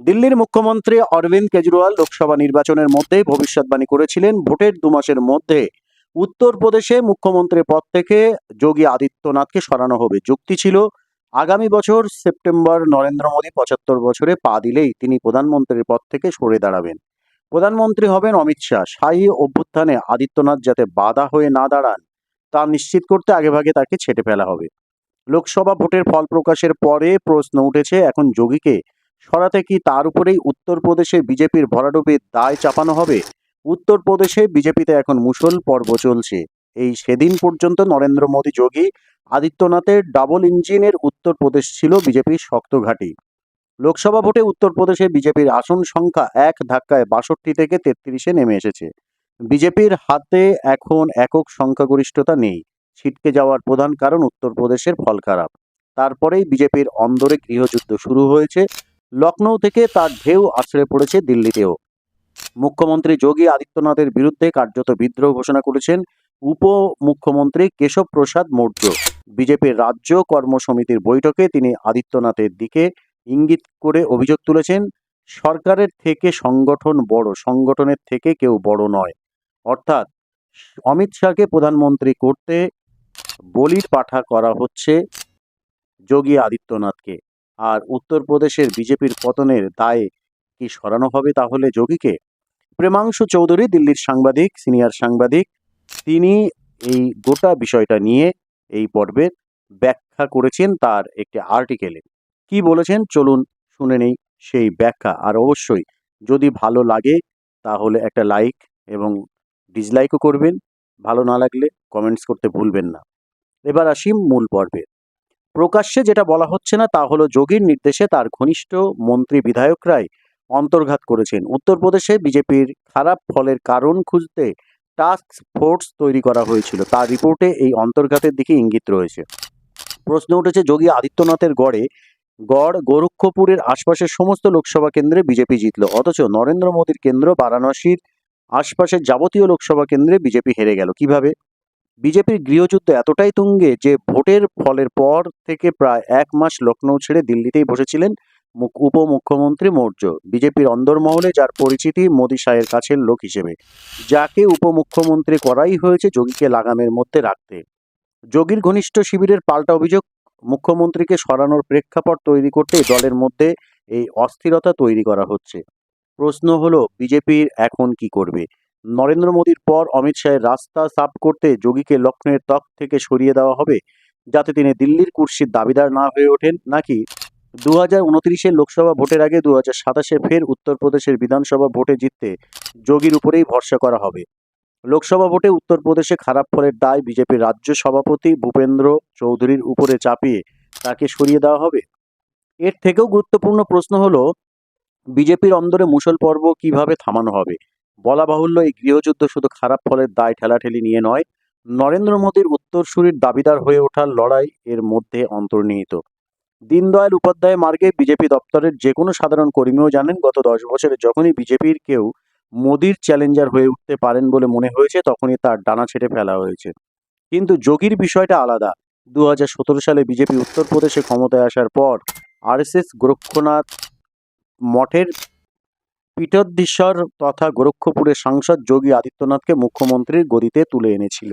দিল্লির মুখ্যমন্ত্রী অরবিন্দ কেজরিওয়াল লোকসভা নির্বাচনের মধ্যেই ভবিষ্যৎবাণী করেছিলেন ভোটের দু মাসের মধ্যে। উত্তরপ্রদেশে মুখ্যমন্ত্রীর পদ থেকে যোগী আদিত্যনাথকে সরানো হবে। যুক্তি ছিল, আগামী বছর সেপ্টেম্বর নরেন্দ্র মোদী পঁচাত্তর বছরে পা দিলেই তিনি প্রধানমন্ত্রীর পদ থেকে সরে দাঁড়াবেন। প্রধানমন্ত্রী হবেন অমিত শাহ। শাহী অভ্যুত্থানে আদিত্যনাথ যাতে বাধা হয়ে না দাঁড়ান, তা নিশ্চিত করতে আগেভাগে তাকে ছেটে ফেলা হবে। লোকসভা ভোটের ফল প্রকাশের পরে প্রশ্ন উঠেছে, এখন যোগীকে সরাতে কি তার উপরেই উত্তরপ্রদেশে বিজেপির ভরাডুবির দায় চাপানো হবে? উত্তরপ্রদেশে বিজেপিতে এখন মুসল পর্ব চলছে। এই সেদিন পর্যন্ত নরেন্দ্র মোদী যোগী আদিত্যনাথের ডাবল ইঞ্জিনের উত্তরপ্রদেশ ছিল বিজেপির শক্ত ঘাঁটি। লোকসভা ভোটে উত্তরপ্রদেশে বিজেপির আসন সংখ্যা এক ধাক্কায় বাষট্টি থেকে তেত্রিশে নেমে এসেছে। বিজেপির হাতে এখন একক সংখ্যাগরিষ্ঠতা নেই। ছিটকে যাওয়ার প্রধান কারণ উত্তরপ্রদেশের ফল খারাপ। তারপরেই বিজেপির অন্দরে গৃহযুদ্ধ শুরু হয়েছে। লখনৌ থেকে তার ঢেউ আছড়ে পড়েছে দিল্লিতেও। মুখ্যমন্ত্রী যোগী আদিত্যনাথের বিরুদ্ধে কার্যত বিদ্রোহ ঘোষণা করেছেন উপ মুখ্যমন্ত্রী কেশব প্রসাদ মৌর্য। বিজেপির রাজ্য কর্মসমিতির বৈঠকে তিনি আদিত্যনাথের দিকে ইঙ্গিত করে অভিযোগ তুলেছেন, সরকারের থেকে সংগঠন বড়, সংগঠনের থেকে কেউ বড় নয়। অর্থাৎ, অমিত শাহকে প্রধানমন্ত্রী করতে বলির পাঠা করা হচ্ছে যোগী আদিত্যনাথকে। আর উত্তরপ্রদেশের বিজেপির পতনের দায়ে কি সরানো হবে তাহলে যোগীকে? প্রেমাংশু চৌধুরী, দিল্লির সাংবাদিক, সিনিয়র সাংবাদিক, তিনি এই গোটা বিষয়টা নিয়ে এই পর্বের ব্যাখ্যা করেছেন তার একটি আর্টিকেলে। কি বলেছেন? চলুন শুনে নেই সেই ব্যাখ্যা। আর অবশ্যই যদি ভালো লাগে তাহলে একটা লাইক এবং ডিসলাইকও করবেন। ভালো না লাগলে কমেন্টস করতে ভুলবেন না। এবার আসি মূল পর্বে। প্রকাশ্যে যেটা বলা হচ্ছে না, তা হলো যোগীর নির্দেশে তার ঘনিষ্ঠ মন্ত্রী বিধায়করাই অন্তর্ঘাত করেছেন। উত্তরপ্রদেশে বিজেপির খারাপ ফলের কারণ খুঁজতে টাস্ক ফোর্স তৈরি করা হয়েছিল। তার রিপোর্টে এই অন্তর্ঘাতের দিকে ইঙ্গিত রয়েছে। প্রশ্ন উঠেছে, যোগী আদিত্যনাথের গড়ে গড় গোরক্ষপুরের আশপাশের সমস্ত লোকসভা কেন্দ্রে বিজেপি জিতল। অথচ নরেন্দ্র মোদীর কেন্দ্র বারাণসীর আশপাশের যাবতীয় লোকসভা কেন্দ্রে বিজেপি হেরে গেল। কীভাবে? বিজেপির গৃহযুদ্ধ এতটাই তুঙ্গে যে ভোটের ফলের পর থেকে প্রায় এক মাস লখনৌ ছেড়ে দিল্লিতেই বসেছিলেন মুখ- উপমুখ্যমন্ত্রী মৌর্য। বিজেপির অন্দরমহলে যার পরিচিতি মোদী শাহের কাছের লোক হিসেবে। যাকে উপমুখ্যমন্ত্রী করাই হয়েছে যোগীকে লাগামের মধ্যে রাখতে। যোগীর ঘনিষ্ঠ শিবিরের পাল্টা অভিযোগ, মুখ্যমন্ত্রীকে সরানোর প্রেক্ষাপট তৈরি করতে দলের মধ্যে এই অস্থিরতা তৈরি করা হচ্ছে। প্রশ্ন হলো, বিজেপির এখন কি করবে? নরেন্দ্র মোদীর পর অমিত শাহের রাস্তা সাফ করতে যোগীকে লক্ষ্ণৌয়ের তক থেকে সরিয়ে দেওয়া হবে, যাতে তিনি দিল্লির কুর্সির দাবিদার না হয়ে ওঠেন নাকি? দু হাজার উনত্রিশের লোকসভা ভোটের আগে দু হাজার সাতাশে ফের উত্তরপ্রদেশের বিধানসভা ভোটে জিততে যোগীর উপরেই ভরসা করা হবে। লোকসভা ভোটে উত্তরপ্রদেশে খারাপ ফলের দায় বিজেপির রাজ্য সভাপতি ভূপেন্দ্র চৌধুরীর উপরে চাপিয়ে তাকে সরিয়ে দেওয়া হবে। এর থেকেও গুরুত্বপূর্ণ প্রশ্ন হলো, বিজেপির অন্দরে মুসল পর্ব কীভাবে থামানো হবে? বলা বাহুল্য, এই গৃহযুদ্ধ শুধু খারাপ ফলের দায় ঠেলাঠেলি নিয়ে নয়, নরেন্দ্র মোদীর উত্তরসূরির দাবিদার হয়ে ওঠার লড়াই এর মধ্যে অন্তর্নিহিত। দীনদয়াল উপাধ্যায় মার্গে বিজেপি দপ্তরের যে কোনো সাধারণ কর্মীও জানেন, গত দশ বছরে যখনই বিজেপির কেউ মোদির চ্যালেঞ্জার হয়ে উঠতে পারেন বলে মনে হয়েছে, তখনই তার ডানা ছেড়ে ফেলা হয়েছে। কিন্তু যোগীর বিষয়টা আলাদা। দু হাজার সতেরো সালে বিজেপি উত্তরপ্রদেশে ক্ষমতায় আসার পর আরএসএস, গোরক্ষনাথ মঠের পীঠোদ্ধীশ্বর তথা গোরক্ষপুরের সাংসদ যোগী আদিত্যনাথকে মুখ্যমন্ত্রীর গদিতে তুলে এনেছিল।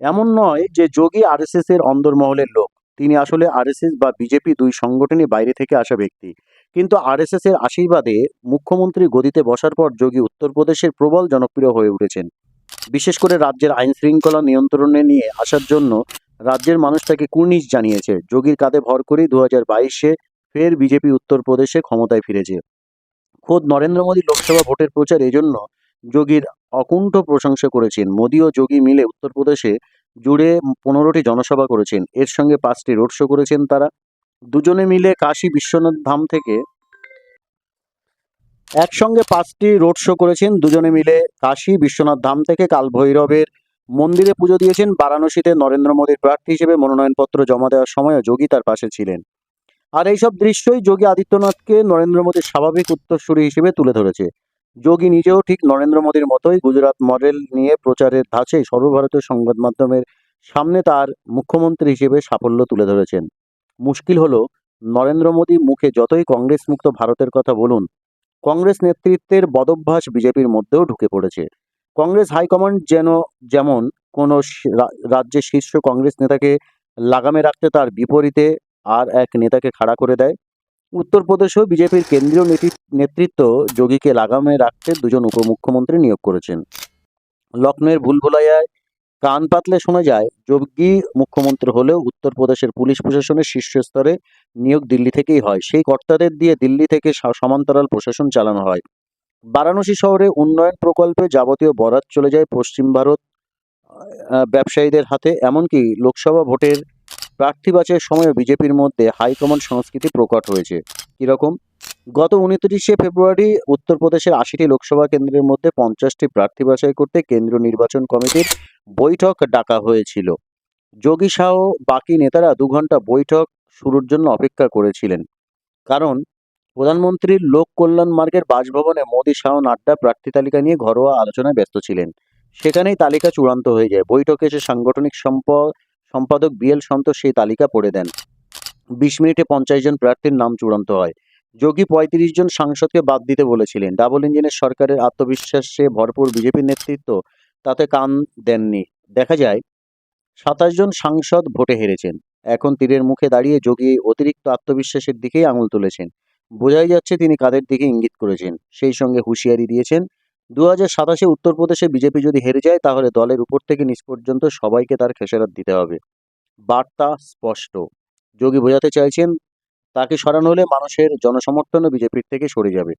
এমন নয় যে যোগী আরএসএস এর অন্দরমহলের লোক। তিনি আসলে আরএসএস বা বিজেপি দুই সংগঠনই বাইরে থেকে আসা ব্যক্তি। কিন্তু আরএসএস এর আশীর্বাদে মুখ্যমন্ত্রী গদিতে বসার পর যোগী উত্তরপ্রদেশের প্রবল জনপ্রিয় হয়ে উঠেছেন। বিশেষ করে রাজ্যের আইন শৃঙ্খলা নিয়ন্ত্রণে নিয়ে আসার জন্য রাজ্যের মানুষ তাকে কুর্নিশ জানিয়েছে। যোগীর কাঁধে ভর করেই দু হাজার বাইশে ফের বিজেপি উত্তরপ্রদেশে ক্ষমতায় ফিরেছে। খোদ নরেন্দ্র মোদী লোকসভা ভোটের প্রচার এই জন্য যোগীর অকুণ্ঠ প্রশংসা করেছেন। মোদী ও যোগী মিলে উত্তরপ্রদেশে জুড়ে পনেরোটি জনসভা করেছেন। এর সঙ্গে পাঁচটি রোড শো করেছেন তারা। দুজনে মিলে কাশী বিশ্বনাথ ধাম থেকে একসঙ্গে পাঁচটি রোড শো করেছেন। দুজনে মিলে কাশী বিশ্বনাথ ধাম থেকে কাল ভৈরবের মন্দিরে পুজো দিয়েছেন। বারাণসীতে নরেন্দ্র মোদীর প্রার্থী হিসেবে মনোনয়নপত্র জমা দেওয়ার সময়ও যোগী তার পাশে ছিলেন। আর এইসব দৃশ্যই যোগী আদিত্যনাথকে নরেন্দ্র মোদীর স্বাভাবিক উত্তরসূরি হিসেবে তুলে ধরেছে। যোগী নিজেও ঠিক নরেন্দ্র মোদীর মতোই গুজরাট মডেল নিয়ে প্রচারের ধাঁচে সর্বভারতীয় সংবাদ মাধ্যমের সামনে তার মুখ্যমন্ত্রী হিসেবে সাফল্য তুলে ধরেছেন। মুশকিল হলো, নরেন্দ্র মোদী মুখে যতই কংগ্রেস মুক্ত ভারতের কথা বলুন, কংগ্রেস নেতৃত্বের বদভ্যাস বিজেপির মধ্যেও ঢুকে পড়েছে। কংগ্রেস হাইকমান্ড যেন, যেমন কোনো রাজ্যের শীর্ষ কংগ্রেস নেতাকে লাগামে রাখতে তার বিপরীতে আর এক নেতাকে খাড়া করে দেয়। উত্তরপ্রদেশেও বিজেপির কেন্দ্রীয় নেতৃ- নেতৃত্ব যোগীকে লাগামে রাখতে দুজন উপমুখ্যমন্ত্রী নিয়োগ করেছেন। লক্ষ্ণৌয়ের ভুলভুলাইয়ায় কান পাতলে শোনা যায়, যোগী মুখ্যমন্ত্রী হলেও উত্তরপ্রদেশের পুলিশ প্রশাসনের শীর্ষস্তরে নিয়োগ দিল্লি থেকেই হয়। সেই কর্তাদের দিয়ে দিল্লি থেকে সমান্তরাল প্রশাসন চালানো হয়। বারাণসী শহরে উন্নয়ন প্রকল্পে যাবতীয় বরাত চলে যায় পশ্চিম ভারত ব্যবসায়ীদের হাতে। এমনকি লোকসভা ভোটের প্রার্থী বাছাইয়ের সময় বিজেপির মধ্যে হাইকমান্ড সংস্কৃতি প্রকট হয়েছে। কীরকম? গত উনত্রিশে ফেব্রুয়ারি উত্তরপ্রদেশের আশিটি লোকসভা কেন্দ্রের মধ্যে পঞ্চাশটি প্রার্থী বাছাই করতে কেন্দ্রীয় নির্বাচন কমিটির বৈঠক ডাকা হয়েছিল। যোগী শাহ বাকি নেতারা দু ঘণ্টা বৈঠক শুরুর জন্য অপেক্ষা করেছিলেন। কারণ, প্রধানমন্ত্রীর লোক কল্যাণ মার্গের বাসভবনে মোদী শাহ নাড্ডা প্রার্থী তালিকা নিয়ে ঘরোয়া আলোচনায় ব্যস্ত ছিলেন। সেখানেই তালিকা চূড়ান্ত হয়ে যায়। বৈঠকে এসে সাংগঠনিক সম্প সম্পাদক বিএল সন্তোষ সেই তালিকা পড়ে দেন। বিশ মিনিটে পঞ্চাশ জন প্রার্থীর নাম চূড়ান্ত হয়। যোগী পঁয়ত্রিশ জন সাংসদকে বাদ দিতে বলেছিলেন। ডাবল ইঞ্জিনের সরকারের আত্মবিশ্বাসে ভরপুর বিজেপির নেতৃত্ব তাতে কান দেননি। দেখা যায়, সাতাশ জন সাংসদ ভোটে হেরেছেন। এখন তীরের মুখে দাঁড়িয়ে যোগী অতিরিক্ত আত্মবিশ্বাসের দিকেই আঙুল তুলেছেন। বোঝাই যাচ্ছে তিনি কাদের দিকে ইঙ্গিত করেছেন। সেই সঙ্গে হুঁশিয়ারি দিয়েছেন দু হাজার সাতাশে উত্তরপ্রদেশে বিজেপি যদি হেরে যায়, তাহলে দলের উপর থেকে নিচ পর্যন্ত সবাইকে তার খেসারত দিতে হবে। বার্তা স্পষ্ট। যোগী বোঝাতে চাইছেন, তাকে সরানো হলে মানুষের জনসমর্থনও বিজেপির থেকে সরে যাবে।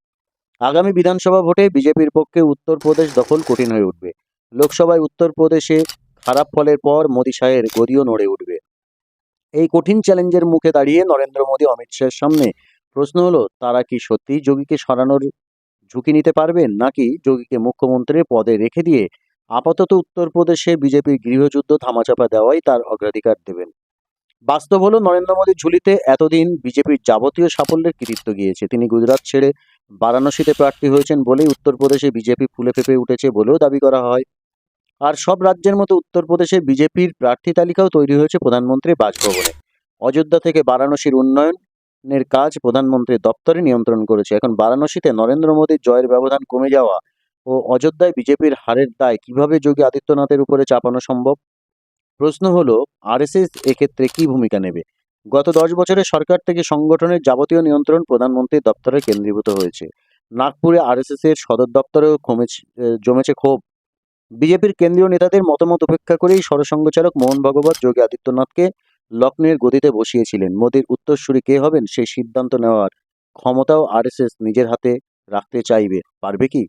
আগামী বিধানসভা ভোটে বিজেপির পক্ষে উত্তরপ্রদেশ দখল কঠিন হয়ে উঠবে। লোকসভায় উত্তরপ্রদেশে খারাপ ফলের পর মোদী শাহের গদিও নড়ে উঠবে। এই কঠিন চ্যালেঞ্জের মুখে দাঁড়িয়ে নরেন্দ্র মোদী, অমিত শাহের সামনে প্রশ্ন হলো, তারা কি সত্যিই যোগীকে সরানোর ঝুঁকি নিতে পারবেন নাকি যোগীকে মুখ্যমন্ত্রীর পদে রেখে দিয়ে আপাতত উত্তরপ্রদেশে বিজেপির গৃহযুদ্ধ থামাচাপা দেওয়াই তার অগ্রাধিকার দেবেন? বাস্তব হলো, নরেন্দ্র মোদীর ঝুলিতে এতদিন বিজেপির যাবতীয় সাফল্যের কৃতিত্ব গিয়েছে। তিনি গুজরাট ছেড়ে বারাণসীতে প্রার্থী হয়েছেন বলেই উত্তরপ্রদেশে বিজেপি ফুলে ফেপে উঠেছে বলেও দাবি করা হয়। আর সব রাজ্যের মতো উত্তরপ্রদেশে বিজেপির প্রার্থী তালিকাও তৈরি হয়েছে প্রধানমন্ত্রী বাসভবনে। অযোধ্যা থেকে বারাণসীর উন্নয়নের কাজ প্রধানমন্ত্রীর দপ্তরে নিয়ন্ত্রণ করেছে। এখন বারাণসীতে নরেন্দ্র মোদীর জয়ের ব্যবধান কমে যাওয়া ও অযোধ্যায় বিজেপির হারের দায় কীভাবে যোগী আদিত্যনাথের উপরে চাপানো সম্ভব? প্রশ্ন হলো, আরএসএস এক্ষেত্রে কি ভূমিকা নেবে? গত দশ বছরে সরকার থেকে সংগঠনের যাবতীয় নিয়ন্ত্রণ প্রধানমন্ত্রীর দপ্তরে কেন্দ্রীভূত হয়েছে। নাগপুরে আরএসএস এর সদর দপ্তরেও কমেছে জমেছে ক্ষোভ। বিজেপির কেন্দ্রীয় নেতাদের মতামত উপেক্ষা করেই সরসংঘচালক মোহন ভগবত যোগী আদিত্যনাথকে লক্ষ্ণের গতিতে বসিয়েছিলেন। মোদির উত্তরসূরি কে হবেন সেই সিদ্ধান্ত নেওয়ার ক্ষমতাও আরএসএস নিজের হাতে রাখতে চাইবে। পারবে কি?